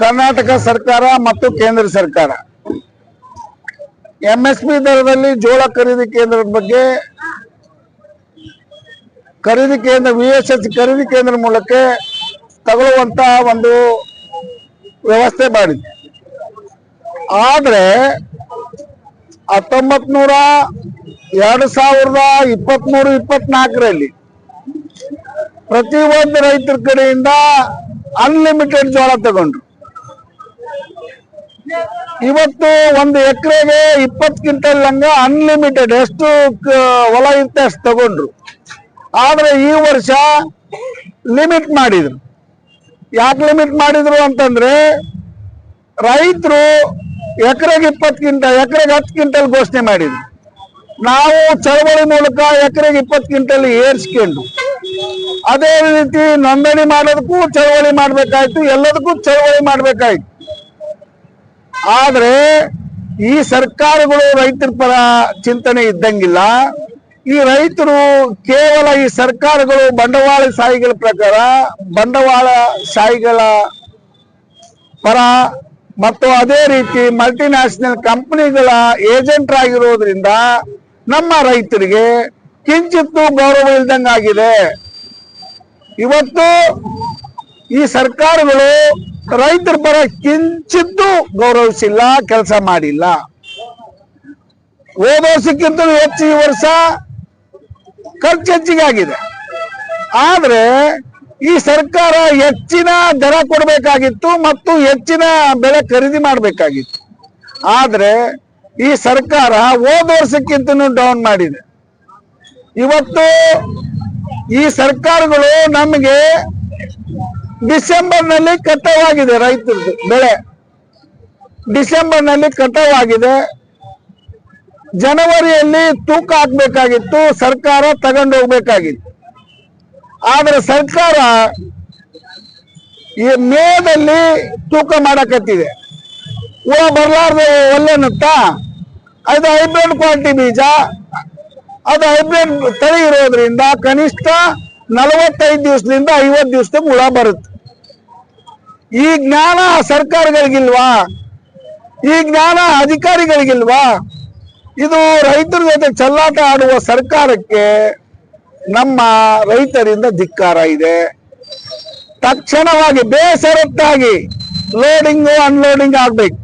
ಕರ್ನಾಟಕ ಸರ್ಕಾರ ಮತ್ತು ಕೇಂದ್ರ ಸರ್ಕಾರ. ಎಂಎಸ್ಪಿ ದರದಲ್ಲಿ ಜೋಳ ಖರೀದಿ ಕೇಂದ್ರದ ಬಗ್ಗೆ ಖರೀದಿ ಕೇಂದ್ರ ವಿ ಎಸ್ ಖರೀದಿ ಕೇಂದ್ರ ಮೂಲಕ ತಗೊಳ್ಳುವಂತ ಒಂದು ವ್ಯವಸ್ಥೆ ಮಾಡಿದೆ. ಆದ್ರೆ ಹತ್ತೊಂಬತ್ ನೂರ ಎರಡು ಸಾವಿರದ ಇಪ್ಪತ್ಮೂರು, ಇಪ್ಪತ್ನಾಲ್ಕರಲ್ಲಿ ಪ್ರತಿಯೊಂದು ರೈತರ ಕಡೆಯಿಂದ ಅನ್ಲಿಮಿಟೆಡ್ ಜೋಳ ತಗೊಂಡ್ರು. ಇವತ್ತು ಒಂದು ಎಕರೆಗೆ ಇಪ್ಪತ್ತು ಕ್ವಿಂಟಲ್ ಹಂಗ ಅನ್ಲಿಮಿಟೆಡ್ ಎಷ್ಟು ಹೊಲ ಇರುತ್ತೆ ಅಷ್ಟು ತಗೊಂಡ್ರು. ಆದ್ರೆ ಈ ವರ್ಷ ಲಿಮಿಟ್ ಮಾಡಿದ್ರು. ಯಾಕೆ ಲಿಮಿಟ್ ಮಾಡಿದ್ರು ಅಂತಂದ್ರೆ ರೈತರು ಎಕರೆಗೆ ಇಪ್ಪತ್ತು ಕ್ವಿಂಟಲ್, ಎಕರೆಗೆ ಹತ್ತು ಕ್ವಿಂಟಲ್ ಘೋಷಣೆ ಮಾಡಿದ್ರು. ನಾವು ಚಳವಳಿ ಮೂಲಕ ಎಕರೆಗೆ ಇಪ್ಪತ್ತು ಕ್ವಿಂಟಲ್ ಏರ್ಸ್ಕೊಂಡು ಅದೇ ರೀತಿ ನೋಂದಣಿ ಮಾಡೋದಕ್ಕೂ ಚಳವಳಿ ಮಾಡ್ಬೇಕಾಯ್ತು, ಎಲ್ಲದಕ್ಕೂ ಚಳವಳಿ ಮಾಡ್ಬೇಕಾಯ್ತು. ಆದ್ರೆ ಈ ಸರ್ಕಾರಗಳು ರೈತರ ಪರ ಚಿಂತನೆ ಇದ್ದಂಗಿಲ್ಲ. ಈ ರೈತರು ಕೇವಲ ಈ ಸರ್ಕಾರಗಳು ಬಂಡವಾಳ ಶಾಹಿಗಳ ಪ್ರಕಾರ, ಬಂಡವಾಳ ಶಾಹಿಗಳ ಪರ ಮತ್ತು ಅದೇ ರೀತಿ ಮಲ್ಟಿನ್ಯಾಷನಲ್ ಕಂಪನಿಗಳ ಏಜೆಂಟ್ ಆಗಿರೋದ್ರಿಂದ ನಮ್ಮ ರೈತರಿಗೆ ಕಿಂಚಿತ್ತು ಗೌರವ ಇಲ್ದಂಗಾಗಿದೆ ಇವತ್ತು ಈ ಸರ್ಕಾರಗಳು ರೈತರ ಪರ ಕಿಂಚಿತ್ತು ಗೌರವಿಸಿಲ್ಲ, ಕೆಲಸ ಮಾಡಿಲ್ಲ. ಹೋದ ಹೆಚ್ಚು ಈ ವರ್ಷ ಖರ್ಚು ಹೆಚ್ಚಿಗೆ ಆಗಿದೆ. ಆದ್ರೆ ಈ ಸರ್ಕಾರ ಹೆಚ್ಚಿನ ದರ ಕೊಡಬೇಕಾಗಿತ್ತು ಮತ್ತು ಹೆಚ್ಚಿನ ಬೆಳೆ ಖರೀದಿ ಮಾಡಬೇಕಾಗಿತ್ತು. ಆದ್ರೆ ಈ ಸರ್ಕಾರ ಹೋದ ವರ್ಷಕ್ಕಿಂತನೂ ಡೌನ್ ಮಾಡಿದೆ. ಇವತ್ತು ಈ ಸರ್ಕಾರಗಳು ನಮಗೆ ಡಿಸೆಂಬರ್ನಲ್ಲಿ ಕಟಾವಾಗಿದೆ ರೈತರದ್ದು ಬೆಳೆ. ಡಿಸೆಂಬರ್ನಲ್ಲಿ ಕಟಾವಾಗಿದೆ ಜನವರಿಯಲ್ಲಿ ತೂಕ ಹಾಕ್ಬೇಕಾಗಿತ್ತು, ಸರ್ಕಾರ ತಗೊಂಡು ಹೋಗ್ಬೇಕಾಗಿತ್ತು. ಆದ್ರೆ ಸರ್ಕಾರ ಈ ಮೇದಲ್ಲಿ ತೂಕ ಮಾಡಕತ್ತಿದೆ. ಹುಳ ಬರ್ಲಾರ್ದು ಒಳ್ಳೆನತ್ತ ಅದು ಹೈಬ್ರಿಡ್ ಕ್ವಾಲಿಟಿ ಬೀಜ ಅದು ಹೈಬ್ರಿಡ್ ತಳಿ ಇರೋದ್ರಿಂದ ಕನಿಷ್ಠ ನಲವತ್ತೈದು ದಿವಸದಿಂದ ಐವತ್ತು ದಿವಸದ ಹುಳ ಬರುತ್ತೆ. ಈ ಜ್ಞಾನ ಸರ್ಕಾರಗಳಿಗಿಲ್ವಾ? ಈ ಜ್ಞಾನ ಅಧಿಕಾರಿಗಳಿಗಿಲ್ವಾ? ಇದು ರೈತರ ಜೊತೆ ಚಲ್ಲಾಟ ಆಡುವ ಸರ್ಕಾರಕ್ಕೆ ನಮ್ಮ ರೈತರಿಂದ ಧಿಕ್ಕಾರ ಇದೆ. ತಕ್ಷಣವಾಗಿ ಬೇಸರತ್ತಾಗಿ ಲೋಡಿಂಗ್ ಅನ್ಲೋಡಿಂಗ್ ಆಗ್ಬೇಕು.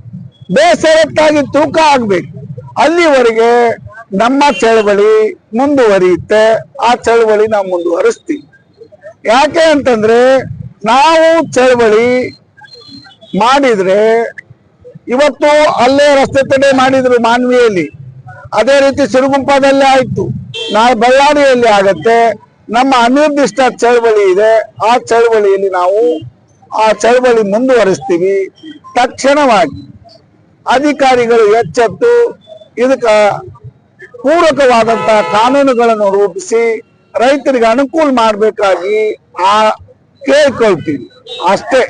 ಬೇಸರತ್ತಾಗಿ ತೂಕ ಆಗ್ಬೇಕು. ಅಲ್ಲಿವರೆಗೆ ನಮ್ಮ ಚಳವಳಿ ಮುಂದುವರಿಯುತ್ತೆ, ಆ ಚಳವಳಿ ನಾವು ಮುಂದುವರಿಸ್ತೀವಿ. ಯಾಕೆ ಅಂತಂದ್ರೆ, ನಾವು ಚಳವಳಿ ಮಾಡಿದ್ರೆ, ಇವತ್ತು ಅಲ್ಲೇ ರಸ್ತೆ ತಡೆ ಮಾಡಿದ್ರು ಮಾನ್ವಿಯಲ್ಲಿ. ಅದೇ ರೀತಿ ಸಿರುಗುಂಪದಲ್ಲೇ ಆಯ್ತು. ನಾಳೆ ಬಳ್ಳಾರಿಯಲ್ಲಿ ಆಗತ್ತೆ. ನಮ್ಮ ಅನಿರ್ದಿಷ್ಟ ಚಳವಳಿ ಇದೆ. ಆ ಚಳವಳಿಯಲ್ಲಿ ನಾವು, ಆ ಚಳವಳಿ ಮುಂದುವರಿಸ್ತೀವಿ. ತಕ್ಷಣವಾಗಿ ಅಧಿಕಾರಿಗಳು ಎಚ್ಚೆತ್ತು, ಇದಕ್ಕ ಪೂರಕವಾದಂತ ಕಾನೂನುಗಳನ್ನು ರೂಪಿಸಿ ರೈತರಿಗೆ ಅನುಕೂಲ ಮಾಡಬೇಕಾಗಿ ಆ ಕೇಳ್ಕೊಳ್ತೀವಿ. ಅಷ್ಟೇ.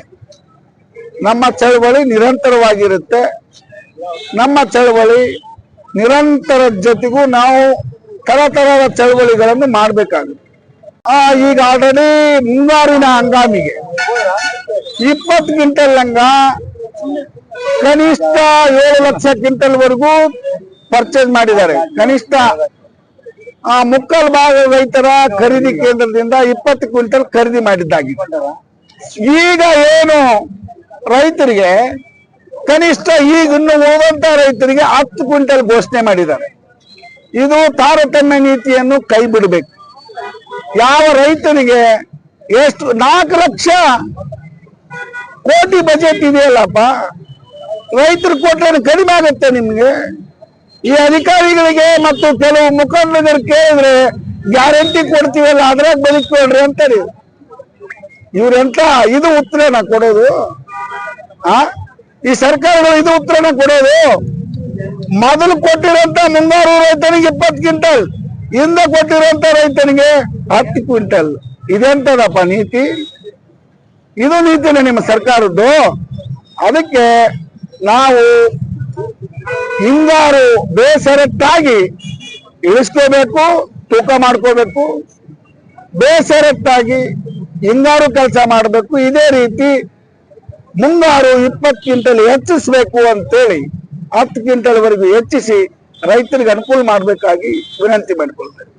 ನಮ್ಮ ಚಳವಳಿ ನಿರಂತರವಾಗಿರುತ್ತೆ. ನಮ್ಮ ಚಳವಳಿ ನಿರಂತರ ಜೊತೆಗೂ ನಾವು ತರ ತರದ ಚಳವಳಿಗಳನ್ನು ಮಾಡಬೇಕಾಗುತ್ತೆ. ಆ, ಈಗ ಆಲ್ರೆಡಿ ಮುಂಗಾರಿನ ಹಂಗಾಮಿಗೆ ಇಪ್ಪತ್ತು ಕ್ವಿಂಟಲ್ ಲಂಗ ಕನಿಷ್ಠ ಏಳು ಲಕ್ಷ ಕ್ವಿಂಟಲ್ ವರೆಗೂ ಪರ್ಚೇಸ್ ಮಾಡಿದ್ದಾರೆ. ಕನಿಷ್ಠ ಆ ಮುಕ್ಕಲ್ ಭಾಗ ರೈತರ ಖರೀದಿ ಕೇಂದ್ರದಿಂದ ಇಪ್ಪತ್ತು ಕ್ವಿಂಟಲ್ ಖರೀದಿ ಮಾಡಿದ್ದಾಗಿದೆ ಈಗ ಏನು ರೈತರಿಗೆ ಕನಿಷ್ಠ ಈಗ ಇನ್ನು ಹೋದಂತ ರೈತರಿಗೆ ಹತ್ತು ಕ್ವಿಂಟಲ್ ಘೋಷಣೆ ಮಾಡಿದ್ದಾರೆ. ಇದು ತಾರತಮ್ಯ ನೀತಿಯನ್ನು ಕೈ ಬಿಡಬೇಕು. ಯಾವ ರೈತನಿಗೆ ಎಷ್ಟು ನಾಲ್ಕು ಲಕ್ಷ ಕೋಟಿ ಬಜೆಟ್ ಇದೆಯಲ್ಲಪ್ಪ, ರೈತರು ಕೊಟ್ಟರೆ ಕಡಿಮೆ ಆಗುತ್ತೆ ನಿಮ್ಗೆ? ಈ ಅಧಿಕಾರಿಗಳಿಗೆ ಮತ್ತು ಕೆಲವು ಮುಖಂಡರು ಕೇಳಿದ್ರೆ ಗ್ಯಾರಂಟಿ ಕೊಡ್ತೀವಲ್ಲ, ಅದ್ರಾಗ ಬದುಕೊಳ್ರಿ ಅಂತಾರೆ ಇವ್ರೆಂತ ಇದು ಉತ್ತರನ ಕೊಡೋದು? ಆ? ಈ ಸರ್ಕಾರಗಳು ಇದು ಉತ್ತರನ ಕೊಡೋದು? ಮೊದಲು ಕೊಟ್ಟಿರೋಂತ ಮುಂಗಾರು ರೈತನಿಗೆ ಇಪ್ಪತ್ತು ಕ್ವಿಂಟಲ್, ಹಿಂದೆ ಕೊಟ್ಟಿರೋಂತ ರೈತನಿಗೆ ಹತ್ತು ಕ್ವಿಂಟಲ್. ಇದೆಂತದಪ್ಪ ನೀತಿ? ಇದು ನೀತಿನ ನಿಮ್ಮ ಸರ್ಕಾರದ್ದು. ಅದಕ್ಕೆ ನಾವು ಹಿಂಗಾರು ಬೇಸರತ್ತಾಗಿ ಇಳಿಸ್ಕೋಬೇಕು, ತೂಕ ಮಾಡ್ಕೋಬೇಕು. ಬೇಸರತ್ತಾಗಿ ಹಿಂಗಾರು ಕೆಲಸ ಮಾಡಬೇಕು. ಇದೇ ರೀತಿ ಮುಂಗಾರು ಇಪ್ಪತ್ತು ಕ್ವಿಂಟಲ್ ಹೆಚ್ಚಿಸಬೇಕು ಅಂತೇಳಿ ಹತ್ತು ಕ್ವಿಂಟಲ್ವರೆಗೂ ಹೆಚ್ಚಿಸಿ ರೈತರಿಗೆ ಅನುಕೂಲ ಮಾಡಬೇಕಾಗಿ ವಿನಂತಿ ಮಾಡಿಕೊಳ್ತೇನೆ.